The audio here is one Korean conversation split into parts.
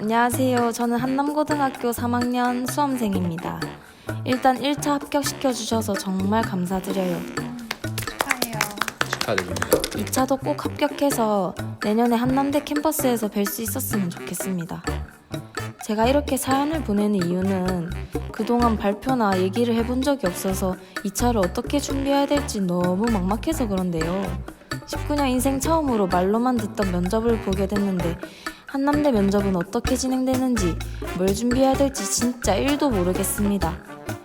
안녕하세요. 저는 한남고등학교 3학년 수험생입니다. 일단 1차 합격시켜 주셔서 정말 감사드려요. 축하해요. 축하드립니다. 2차도 꼭 합격해서 내년에 한남대 캠퍼스에서 뵐 수 있었으면 좋겠습니다. 제가 이렇게 사연을 보내는 이유는 그동안 발표나 얘기를 해본 적이 없어서 2차를 어떻게 준비해야 될지 너무 막막해서 그런데요. 19년 인생 처음으로 말로만 듣던 면접을 보게 됐는데 한남대 면접은 어떻게 진행되는지 뭘 준비해야 될지 진짜 1도 모르겠습니다.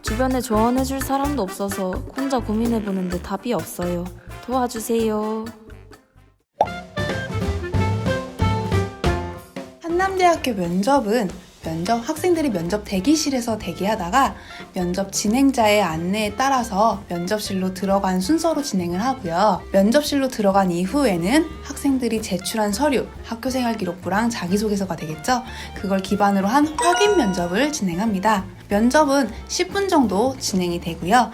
주변에 조언해줄 사람도 없어서 혼자 고민해보는데 답이 없어요. 도와주세요. 한남대학교 면접은 면접 학생들이 면접 대기실에서 대기하다가 면접 진행자의 안내에 따라서 면접실로 들어간 순서로 진행을 하고요. 면접실로 들어간 이후에는 학생들이 제출한 서류, 학교 생활 기록부랑 자기소개서가 되겠죠. 그걸 기반으로 한 확인 면접을 진행합니다. 면접은 10분 정도 진행이 되고요.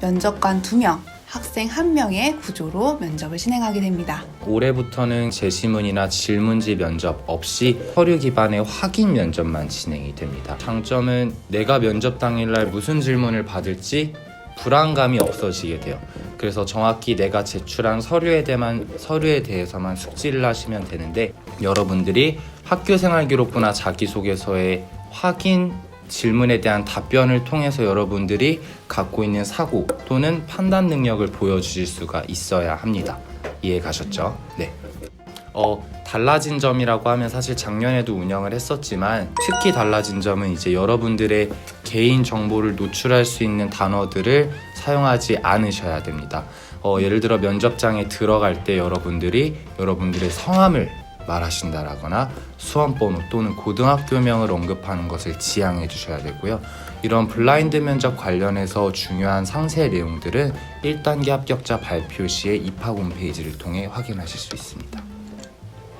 면접관 2명, 학생 1명의 구조로 면접을 진행하게 됩니다. 올해부터는 제시문이나 질문지 면접 없이 서류 기반의 확인 면접만 진행이 됩니다. 장점은 내가 면접 당일날 무슨 질문을 받을지 불안감이 없어지게 돼요. 그래서 정확히 내가 제출한 서류에 대만 서류에 대해서만 숙지를 하시면 되는데 여러분들이 학교 생활 기록부나 자기소개서의 확인 질문에 대한 답변을 통해서 여러분들이 갖고 있는 사고 또는 판단 능력을 보여주실 수가 있어야 합니다. 이해 가셨죠? 네. 어, 달라진 점이라고 하면 사실 작년에도 운영을 했었지만 특히 달라진 점은 이제 여러분들의 개인 정보를 노출할 수 있는 단어들을 사용하지 않으셔야 됩니다. 어, 예를 들어 면접장에 들어갈 때 여러분들이 여러분들의 성함을 말하신다라거나 수험번호 또는 고등학교명을 언급하는 것을 지양해 주셔야 되고요. 이런 블라인드 면접 관련해서 중요한 상세 내용들은 1단계 합격자 발표 시에 입학 홈페이지를 통해 확인하실 수 있습니다.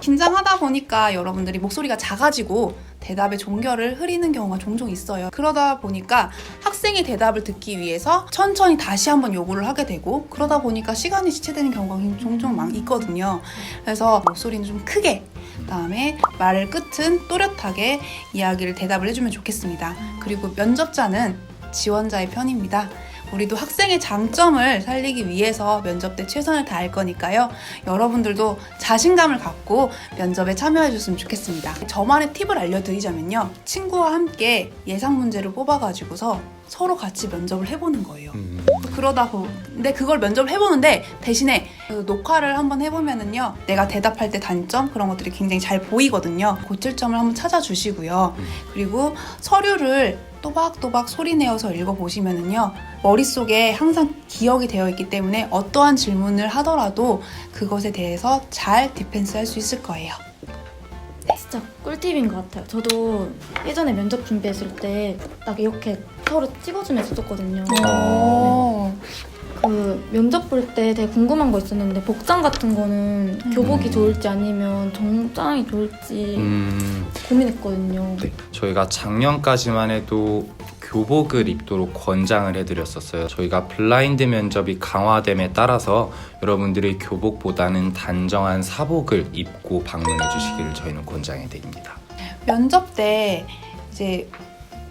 긴장하다 보니까 여러분들이 목소리가 작아지고 대답의 종결을 흐리는 경우가 종종 있어요. 그러다 보니까 학생이 대답을 듣기 위해서 천천히 다시 한번 요구를 하게 되고 그러다 보니까 시간이 지체되는 경우가 종종 많 있거든요. 그래서 목소리는 좀 크게 그다음에 말을 끝은 또렷하게 이야기를 대답을 해주면 좋겠습니다. 그리고 면접자는 지원자의 편입니다. 우리도 학생의 장점을 살리기 위해서 면접 때 최선을 다할 거니까요. 여러분들도 자신감을 갖고 면접에 참여해 줬으면 좋겠습니다. 저만의 팁을 알려드리자면요. 친구와 함께 예상 문제를 뽑아가지고서 서로 같이 면접을 해보는 거예요. 그러다 보, 근데 그걸 면접을 해보는데 대신에 그 녹화를 한번 해보면은요, 내가 대답할 때 단점 그런 것들이 굉장히 잘 보이거든요. 고칠 점을 한번 찾아주시고요. 그리고 서류를 또박또박 소리 내어서 읽어보시면은요, 머릿속에 항상 기억이 되어 있기 때문에 어떠한 질문을 하더라도 그것에 대해서 잘 디펜스 할 수 있을 거예요. 진짜 꿀팁인 것 같아요. 저도 예전에 면접 준비했을 때 딱 이렇게 서로 찍어주면서 썼거든요. 오. 그 면접 볼 때 되게 궁금한 거 있었는데 복장 같은 거는 교복이 좋을지 아니면 정장이 좋을지 음, 고민했거든요. 네. 저희가 작년까지만 해도 교복을 입도록 권장을 해드렸었어요. 저희가 블라인드 면접이 강화됨에 따라서 여러분들이 교복보다는 단정한 사복을 입고 방문해 주시기를 저희는 권장해 드립니다. 면접 때 이제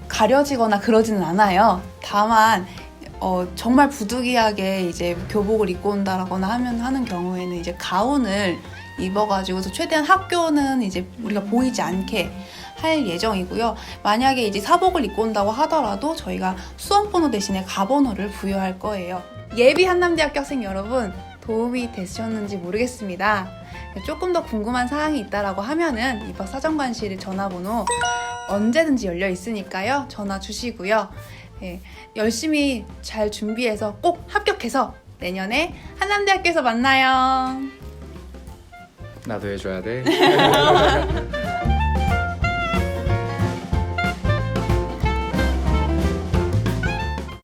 가려지거나 그러지는 않아요. 다만 어, 정말 부득이하게 이제 교복을 입고 온다라거나 하면 하는 경우에는 이제 가운을 입어가지고서 최대한 학교는 이제 우리가 보이지 않게 할 예정이고요. 만약에 이제 사복을 입고 온다고 하더라도 저희가 수험번호 대신에 가번호를 부여할 거예요. 예비 한남대학교 학생 여러분 도움이 되셨는지 모르겠습니다. 조금 더 궁금한 사항이 있다라고 하면은 입학 사정관실 전화번호 언제든지 열려 있으니까요. 전화 주시고요. 예, 열심히 잘 준비해서 꼭 합격해서 내년에 한남대학교에서 만나요. 나도 해줘야 돼.